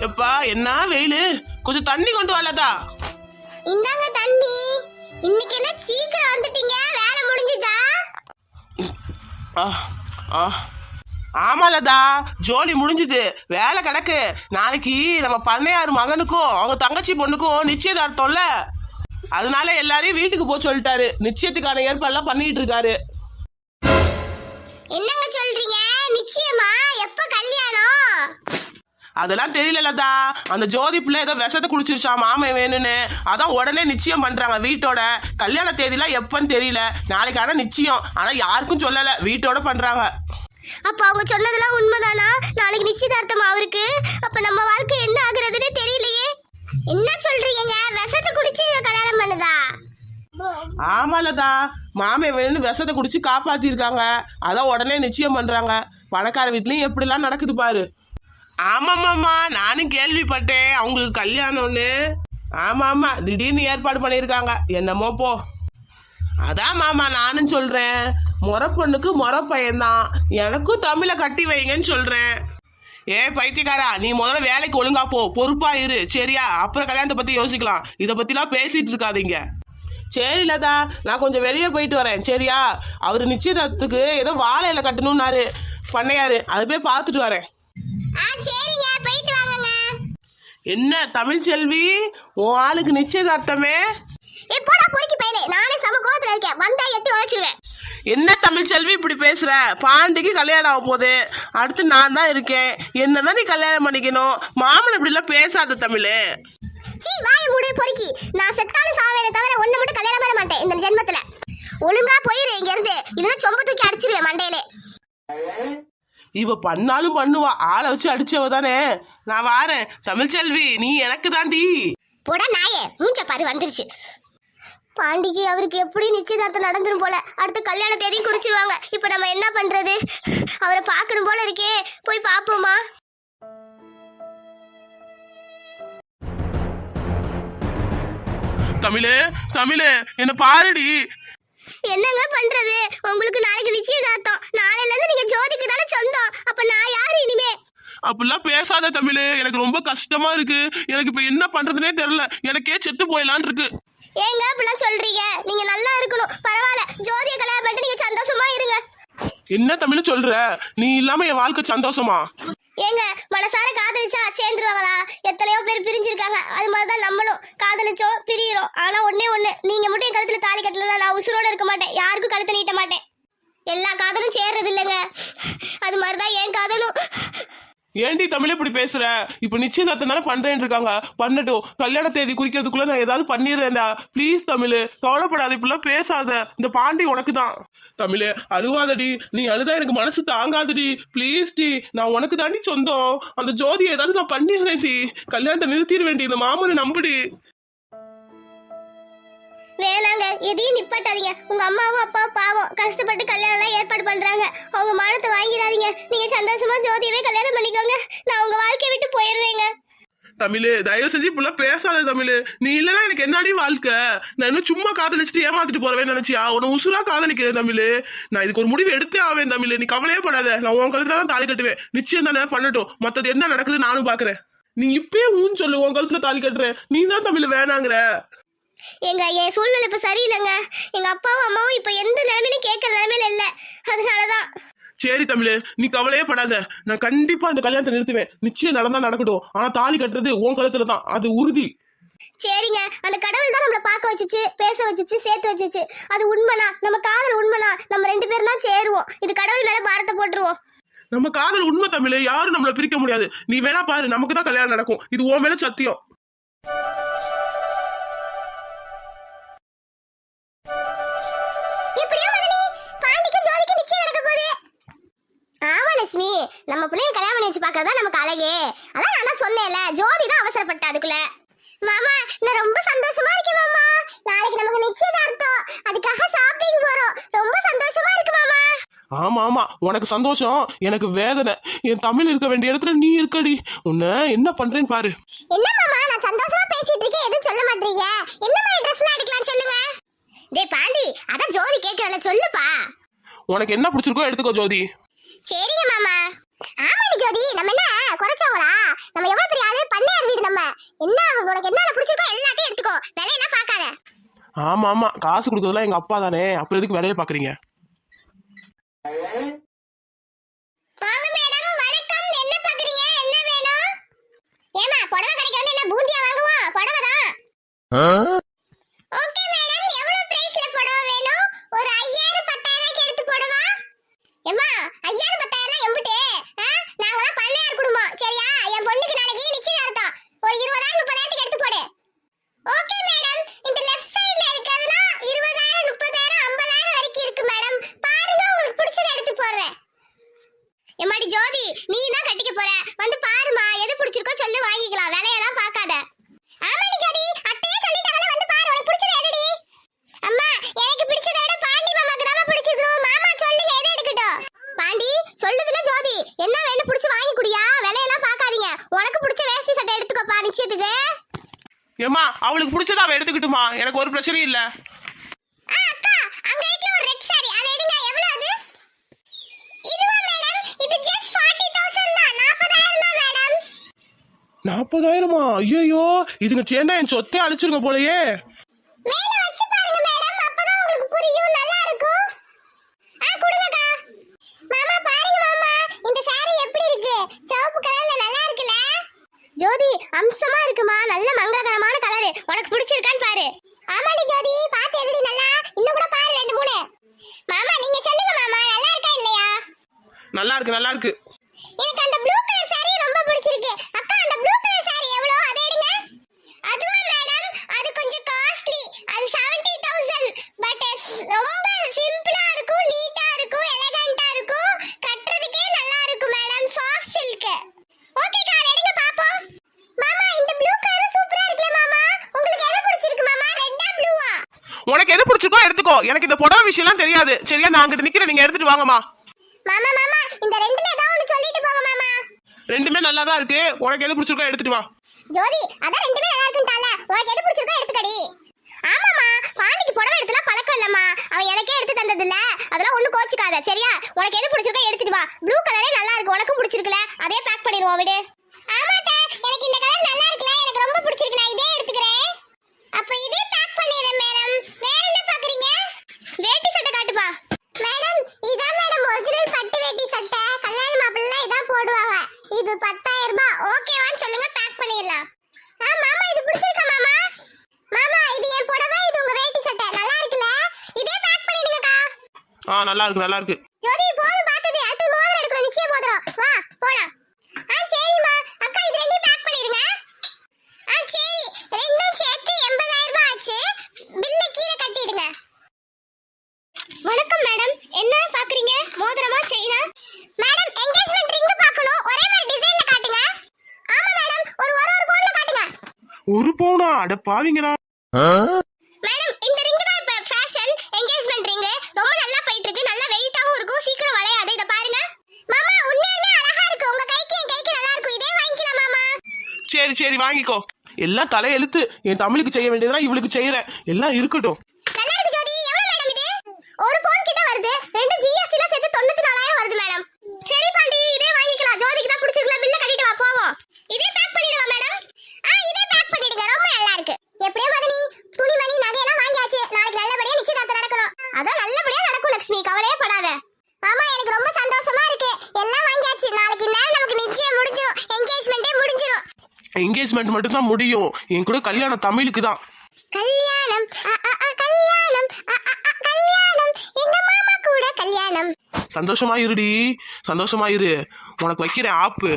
எப்பா என்ன வெயிலு? கொஞ்சம் தண்ணி கொண்டு வரலதா இந்தாங்க தண்ணி. இன்னைக்கு என்ன சீக்கிரம் வந்துட்டீங்க? வேலை முடிஞ்சுதா? ஆ ஆ. ஆமாலதா ஜோலி முடிஞ்சுது. வேலை கிடக்கு. நாளைக்கு நம்ம பண்ணையார் மகனுக்கும் அவங்க தங்கச்சி பொண்ணுக்கும் நிச்சயதார்த்தம்ல. அதனால எல்லாரையும் வீட்டுக்கு போக சொல்லிட்டாரு. நிச்சயத்துக்கான ஏற்பாடுலாம் பண்ணிட்டு இருக்காரு. என்னங்க சொல்றீங்க? நிச்சயமா? எப்ப கல்யாணம்? அதெல்லாம் தெரியலலதா அந்த ஜோதி பிள்ளை ஏதோ விஷத்தை குடிச்சிருச்சா மாமன் வேணும்னு. அதான் உடனே நிச்சயம் பண்றாங்க வீட்டோட. கல்யாண தேதிலாம் எப்பன்னு தெரியல. நாளைக்கு ஆனா நிச்சயம். ஆனா யாருக்கும் சொல்லல. வீட்டோட பண்றாங்க. அப்ப அவங்க சொன்னதெல்லாம் உண்மைதானா? நாளைக்கு நிச்சயதார்த்தம் அவருக்கு. அப்ப நம்ம வாழ்க்கை என்ன ஆகுறதுன்னே தெரியலையே. என்ன சொல்றீங்க? விஷத்தை குடிச்சு கல்யாணம் பண்ணுதா? ஆமாலதா மாமன் வேணும்னு விஷத்தை குடிச்சு காப்பாத்திருக்காங்க. அதான் உடனே நிச்சயம் பண்றாங்க. பணக்கார வீட்லயும் எப்படிலாம் நடக்குது பாரு. ஆமாமாம்மா நானும் கேள்விப்பட்டேன். அவங்களுக்கு கல்யாணம்னு. ஆமா ஆமா திடீர்னு ஏற்பாடு பண்ணியிருக்காங்க. என்னமோ போ. அதான் மாமா நானும் சொல்றேன். முறை பொண்ணுக்கு முறை பையன்தான். எனக்கும் தமிழை கட்டி வைங்கன்னு சொல்றேன். ஏ பைத்தியக்காரா நீ முதல்ல வேலைக்கு ஒழுங்கா போ. பொறுப்பா இரு. சரியா? அப்புறம் கல்யாணத்தை பத்தி யோசிக்கலாம். இதை பத்திலாம் பேசிட்டு இருக்காதீங்க. சரி லதா நான் கொஞ்சம் வெளியே போயிட்டு வரேன். சரியா? அவர் நிச்சயதார்த்தத்துக்கு ஏதோ வாழை கட்டணும்னாரு. பண்ணையாரு அதை போய் பார்த்துட்டு வரேன். சரிங்க. போயிட்டு வாங்கங்க. என்ன தமிழ் செல்வி? உன் ஆளுக்கு நிச்சயதார்த்தமே? ஏ போடா பொறுக்கி பையலே. நானே சம கோவத்துல இருக்கேன். வந்தா எட்டி உழைச்சிருவேன். என்ன தமிழ் செல்வி இப்படி பேசுற? பாண்டிக்கு கல்யாணம் ஆக போகுது. அடுத்து நான் தான் இருக்கேன். என்னதான் நீ கல்யாணம் பண்ணிக்கணும். மாமன் இப்படி எல்லாம் பேசாத தமிழ். சீ வாயை மூடு பொறுக்கி. நான் செத்தாலும் சாவேனே தவிர ஒண்ணு மட்டும் கல்யாணம் பண்ண மாட்டேன் இந்த ஜென்மத்துல. ஒழுங்கா போயிரு இங்க இருந்து இல்லைன்னா சொம்ப தூக்கி அடிச்சிருவேன் மண்டையிலே. இவ பண்ணாலும் பண்ணுவா. ஆளை வச்சு அடிச்சவ தானே. நான் வாரேன். தமிழ் செல்வி நீ எனக்கு தாண்டி. போடா நாயே. மூஞ்ச பாரு வந்துருச்சு. பாண்டிக்கு அவருக்கு எப்படி நிச்சயதார்த்தம் நடந்துரும் போல. அடுத்து கல்யாண தேதியும் குறிச்சிருவாங்க. இப்போ நம்ம என்ன பண்றது? அவரை பார்க்கணும் போல இருக்கே. போய் பார்ப்போமா? தமிழே தமிழே என்ன பாருடி. என்னங்க பண்றது? உங்களுக்கு நாளைக்கு நிச்சயதார்த்தம். நாளையில இருந்து நீங்க ஜோதிக்கு தானே சொந்தம். அப்ப நான் யாரு இனிமே? அப்படிலாம் பேசாத தமிழ். எனக்கு ரொம்ப கஷ்டமா இருக்கு. எனக்கு இப்ப என்ன பண்றதுனே தெரியல. எனக்கே செத்து போயிடலான் இருக்கு. ஏங்க அப்படிலாம் சொல்றீங்க? நீங்க நல்லா இருக்கணும். பரவாயில்ல. ஜோதியை கல்யாணம் பண்ணிட்டு நீங்க சந்தோஷமா இருங்க. என்ன தமிழ் சொல்ற? நீ இல்லாம என் வாழ்க்கை சந்தோஷமா? ஏங்க மனசார காதலிச்சா சேர்ந்துருவாங்களா? எத்தனையோ பேர் பிரிஞ்சிருக்காங்க. அது மாதிரி தான் நம்மளும். காதலிச்சோம் பிரியிறோம். ஆனா ஒண்ணே ஒண்ணு. நீங்க மட்டும் என் கழுத்துல தாலி கட்டலன்னா நான் உசுரோட இருக்க மாட்டேன். யாருக்கும் கழுத்தை நீட்ட மாட்டேன். எல்லா காதலும் சேர்றது இல்லைங்க. அது மாதிரிதான் என் காதலும். ஏன்டி தமிழ் இப்படி பேசுற? இப்ப நிச்சயதார்த்தம் பண்றேன்னு இருக்காங்க. பண்ணட்டும். கல்யாண தேதி குறிக்கிறதுக்குள்ள நான் ஏதாவது பண்ணிடுறேன்டா. ப்ளீஸ் தமிழ் கவலைப்படாத இப்பெல்லாம் பேசாத. இந்த பாண்டி உனக்கு தான் தமிழ் அழுவாதடி. நீ அழுதா எனக்கு மனசு தாங்காதடி. Please D. நான் உனக்கு தாண்டி சொந்தம். அந்த ஜோதியை ஏதாவது நான் பண்ணிடுறேன்டி. கல்யாணத்தை நிறுத்திட வேண்டி இந்த மாமனை நம்புடி. வேணாங்க. எதையும் நிப்பாட்டாதீங்க. உங்க அம்மாவும் அப்பாவும் பாவம். கஷ்டப்பட்டு கல்யாணம் எல்லாம் ஏற்பாடு பண்றாங்க. அவங்க மானத்தை வாங்கிடாதீங்க. நீங்க சந்தோஷமா ஜோதியவே கல்யாணம் பண்ணிக்கோங்க. நான் உங்க வாழ்க்கையை விட்டு போயிடுறேங்க. தமிழ் தயவு செஞ்சு இப்படிலாம் பேசாத தமிழ். நீ இல்லைன்னா எனக்கு என்னடி வாழ்க்கை? நான் இன்னும் சும்மா காதலிச்சுட்டு ஏமாத்திட்டு போறவேன் நினைச்சியா? உன்னை உசுரா காதலிக்கிறேன் தமிழ். நான் இதுக்கு ஒரு முடிவு எடுத்தே ஆவேன் தமிழ். நீ கவலையே படாத. நான் உன் கழுத்துல தான் தாலி கட்டுவேன். நிச்சயம் தானே பண்ணட்டும். மத்தது என்ன நடக்குது நானும் பாக்குறேன். நீ இப்பயே ஊன்னு சொல்லு. உன் கழுத்துல தாலி கட்டுறேன். நீ தான் தமிழ் வேணாங்கிற. எங்க என் சூழ்நிலை இப்ப சரியில்லைங்க. எங்க அப்பாவும் அம்மாவும் இப்ப எந்த நிலைமையிலும் கேட்கற நிலைமையில இல்ல. அதனாலதான். சரி தமிழ் நீ கவலையே படாத. நான் கண்டிப்பா இந்த கல்யாணத்தை நிறுத்துவேன். நிச்சயம் நடந்தா நடக்கட்டும். ஆனா தாலி கட்டுறது உன் கழுத்துல தான். அது உறுதி. சரிங்க. அந்த கடவுள் தான் நம்மள பார்க்க வச்சுச்சு பேச வச்சுச்சு சேர்த்து வச்சுச்சு. அது உண்மைனா நம்ம காதல் உண்மைனா நம்ம ரெண்டு பேரும் தான் சேருவோம். இது கடவுள் மேல பாரத்தை போட்டுருவோம். நம்ம காதல் உண்மை தமிழ் யாரும் நம்மள பிரிக்க முடியாது. நீ வேணா பாரு நமக்கு தான் கல்யாணம் நடக்கும். இது உன் மேல சத்தியம். லட்சுமி நம்ம பிள்ளைய கல்யாணம் பண்ணி வச்சு பார்க்கறதா நமக்கு அழகு. அதான் நான் தான் சொன்னேன்ல ஜோதி தான் அவசரப்பட்ட அதுக்குள்ள. மாமா நான் ரொம்ப சந்தோஷமா இருக்கேன் மாமா. நாளைக்கு நமக்கு நிச்சயதார்த்தம். அதுக்காக ஷாப்பிங் போறோம். ரொம்ப சந்தோஷமா இருக்கு மாமா. ஆமா ஆமா. உனக்கு சந்தோஷம் எனக்கு வேதனை. என் தமிழ் இருக்க வேண்டிய இடத்துல நீ இருக்கடி. உன்னை என்ன பண்றேன்னு பாரு. என்ன மாமா நான் சந்தோஷமா பேசிட்டு இருக்கேன். எதுவும் சொல்ல மாட்டீங்க. என்ன மாதிரி ட்ரெஸ்லாம் எடுக்கலாம் சொல்லுங்க. டேய் பாண்டி அதான் ஜோதி கேட்கறல சொல்லுப்பா. உனக்கு என்ன பிடிச்சிருக்கோ எடுத்துக்கோ ஜோதி. மாமா. ஆமாடி ஜோதி நம்ம என்ன குறைச்சவங்களா? நம்ம எவ்வளவு பெரிய ஆளு? பண்ணையார் வீடு நம்ம. என்ன உனக்கு என்ன பிடிச்சிருக்கோ எல்லாத்தையும் எடுத்துக்கோ. விலையெல்லாம் பார்க்காத. ஆமா ஆமா. காசு கொடுக்கறதுலாம் எங்க அப்பா தானே. அப்புறம் எதுக்கு வேலையை பாக்குறீங்க வாங்க மேடம் வணக்கம் என்ன பாக்குறீங்க என்ன வேணும் ஏமா புடவை கடைக்கு வந்து என்ன பூந்தியா வாங்குவோம் புடவை தான் ஓகே மேடம் எவ்வளவு பிரைஸ்ல புடவை வேணும் ஒரு 5000 10000 எடுத்து போடவா ஏமா 5000 10000 எம்புட்டு ஆ? நாங்கலாம் பண்ணையார் குடும்பம் சரியா என் பொண்ணுக்கு நாளைக்கு நிச்சயதார்த்தம் ஒரு 20000 30000 எடுத்து போடு ஓகே மேடம் இந்த லெஃப்ட் சைடுல இருக்கிறதுலாம் 20000 30000 50000 வரைக்கும் இருக்கு மேடம் பாருங்க உங்களுக்கு பிடிச்சதை எடுத்து போடுறேன் எம்மாடி ஜோதி நீ தான் கட்டிக்க போற வந்து பாருமா எது பிடிச்சிருக்கோ சொல்லு வாங்கிக்கலாம் விலையெல்லாம் பார்க்காத ஆமாடி ஜோதி அத்தையே சொல்லிட்டாங்கல வந்து பாரு உனக்கு பிடிச்சது எடுடி அம்மா எனக்கு பிடிச்சதை விட பாண்டி மாமாக்கு தான் பிடிச்சிருக்கணும் மாமா சொல்லுங்க எதை எடுக்கட்டும் பாண்டி சொல்லுதுல ஜோதி என்ன வேணும் பிடிச்சு வாங்கி குடியா விலையெல்லாம் பார்க்காதீங்க உனக்கு பிடிச்ச வேஷ்டி சட்டை எடுத்துக்கோப்பா நிச்சயத்துக்கு ஏமா அவளுக்கு பிடிச்சத அவ எடுத்துக்கிட்டுமா? எனக்கு ஒரு பிரச்சனையும் இல்ல. ஆ அக்கா அங்க வீட்ல ஒரு ரெட் சாரி அதை எடுங்க. எவ்வளவு அது? இதுவா மேடம் இது ஜஸ்ட் 40000 தான். 40000 தான் மேடம் நாற்பதாயிரமா ஐயோ இதுங்க சேர்ந்தா என் சொத்தே அழிச்சிருங்க போலயே மேல வச்சு பாருங்க மேடம் அப்பதான் உங்களுக்கு புரியும் நல்லா இருக்கும் ஆ கொடுங்கக்கா மாமா பாருங்க மாமா இந்த saree எப்படி இருக்கு சிவப்பு கலர்ல நல்லா இருக்குல ஜோதி அம்சமா இருக்குமா நல்ல மங்களகரமான கலர் உனக்கு பிடிச்சிருக்கான்னு பாரு ஆமாடி ஜோதி பாத்து எப்படி நல்லா இன்னும் கூட பாரு ரெண்டு மூணு மாமா நீங்க சொல்லுங்க மாமா நல்லா இருக்கா இல்லையா நல்லா இருக்கு நல்லா இருக்கு எனக்கு அந்த ப்ளூ கலர் saree ரொம்ப பிடிச்சிருக்கு. அக்கா அந்த ப்ளூ கலர் saree எவ்வளோ? அதை எடுங்க. அதுவா மேடம் அது கொஞ்சம் காஸ்ட்லி அது 70000 பட் ரொம்ப சிம்பிளா இருக்கும் நீட்டா இருக்கும் எலகண்டா இருக்கும். கட்டுறதுக்கே நல்லா இருக்கும் மேடம் சாஃப்ட் சில்க் ஓகே கா எடுங்க பாப்போம். மாமா இந்த ப்ளூ கலர் சூப்பரா இருக்குல மாமா? உங்களுக்கு எது பிடிச்சிருக்கு மாமா? ரெட்டா ப்ளூவா உனக்கு எது பிடிச்சிருக்கோ எடுத்துக்கோ. எனக்கு இந்த புடவை விஷயம்லாம் தெரியாது. சரியா நான் அங்கிட்டு நிக்கிறேன். நீங்க எடுத்துட்டு வாங்கம்மா. மாமா மாமா இந்த ரெண்டுல ஏதாவது ஒன்று சொல்லிட்டு போங்க மாமா. ரெண்டுமே நல்லா தான் இருக்கு. உனக்கு எது பிடிச்சிருக்கோ எடுத்துட்டு வா. ஜோதி அதான் ரெண்டுமே நல்லா இருக்குன்ட்டால உனக்கு எது பிடிச்சிருக்கோ எடுத்துக்கடி. ஆமாமா பாண்டிக்கு புடவை எடுத்துலாம் பழக்கம் இல்லம்மா. அவன் எனக்கே எடுத்து தந்தது இல்ல அதெல்லாம் ஒண்ணு கோச்சிக்காத சரியா? உனக்கு எது பிடிச்சிருக்கோ எடுத்துட்டு வா. ப்ளூ கலரே நல்லா இருக்கு. உனக்கும் பிடிச்சிருக்குல. அதே பேக் பண்ணிடுவோம் விடு. ஆமாட்டே எனக்கு இந்த கலர் நல்லா இருக்குல எனக்கு ரொம்ப பிடிச்சிருக்கு நான் இதே எடுத்துக்கிறேன் அப்ப இதே பேக் பண்ணிடுறேன் மேடம் வேற என்ன பாக்குறீங்க வேட்டி சட்டை காட்டுப்பா மேடம் இதான் மேடம் ஒரிஜினல் பட்டு வேட்டி சட்டை கல்யாண மாப்பிள்ளை இதான் போடுவாங்க இது பத்தாயிரம் ரூபாய் ஓகேவான்னு சொல்லுங்க பேக் பண்ணிடலாம் ஆ மாமா இது பிடிச்சிருக்கா மாமா மாமா இது என் புடவை இது உங்க வேட்டி சட்டை நல்லா இருக்குல்ல இதே பேக் பண்ணிடுங்கக்கா ஆ நல்லா இருக்கு நல்லா இருக்கு ஜோதி போதும் பார்த்தது. அடுத்து மோதிரம் எடுக்கணும். நிச்சயம் மோதிரம். வா போலாம். ஆ சரிம்மா. அக்கா இது ரெண்டையும் பேக் பண்ணிடுங்க ஆ சரி. ரெண்டும் சேர்த்து எண்பதாயிரம் ரூபாய் ஆச்சு. பில்ல கீழே கட்டிடுங்க. வணக்கம் மேடம் என்ன பாக்குறீங்க மோதிரமா செயினா மேடம் என்கேஜ்மெண்ட் ரிங் பார்க்கணும். ஒரே மாதிரி டிசைன்ல காட்டுங்க. ஆமா மேடம் ஒரு ஒரு ஒரு பவுன்ல காட்டுங்க. ஒரு பவுனா அட பாவிங்களா மேடம் இந்த ரிங் தான் இப்ப ஃபேஷன் என்கேஜ்மெண்ட் ரிங் ரொம்ப நல்லா போயிட்டு இருக்கு நல்ல வெயிட்டாவும் இருக்கும் சீக்கிரம் வளையாது இத பாருங்க மாமா உண்மையிலே அழகா இருக்கு உங்க கைக்கு என் கைக்கு நல்லா இருக்கும் இதே வாங்கிக்கலாம் மாமா சரி சரி வாங்கிக்கோ. எல்லாம் தலையெழுத்து. என் தமிழுக்கு செய்ய வேண்டியதெல்லாம் இவளுக்கு செய்யறேன். எல்லாம் இருக்கட்டும் நல்லா இருக்கு ஜோதி எவ்வளவு மேடம் இது ஒரு பவுன் கிட்ட வருது ரெண்டு ஜிஎஸ்டி ல சேர்த்து தொண்ணூத்தி நாலாயிரம் வருது மேடம் சரி பாண்டி இதே வாங்கிக்கலாம் ஜோதிக்கு தான் பிடிச்சிருக்கல பில்ல கட்டிட்டு வா போவோம் இதே பேக் பண்ணிடுவா மேடம் ஆ இதே பேக் பண்ணிடுங்க ரொம்ப நல்லா இருக்கு எப்படியோ மதனி துணிமணி நகையெல்லாம் வாங்கியாச்சு நாளைக்கு நல்லபடியா நிச்சயதார்த்தம் நடக்கணும் அதான் நல்லபடியா நடக்கும் லட்சுமி கவலையே படாத ஆமா எனக்கு ரொம்ப சந்தோஷமா இருக்கு எல்லாம் வாங்கியாச்சு நாளைக்கு நேரம் நமக்கு நிச்சயம் முடிஞ்சிரும் என்கேஜ்மெண்டே முடிஞ்சிரும் என்கேஜ்மெண்ட் மட்டும் தான் முடியும். என் கூட கல்யாணம் தமிழுக்கு தான். கல்யாணம் கல்யாணம் கல்யாணம். எங்க மாமா கூட கல்யாணம். சந்தோஷமா இருடி சந்தோஷமா இரு உனக்கு வைக்கிறேன் ஆப்பு.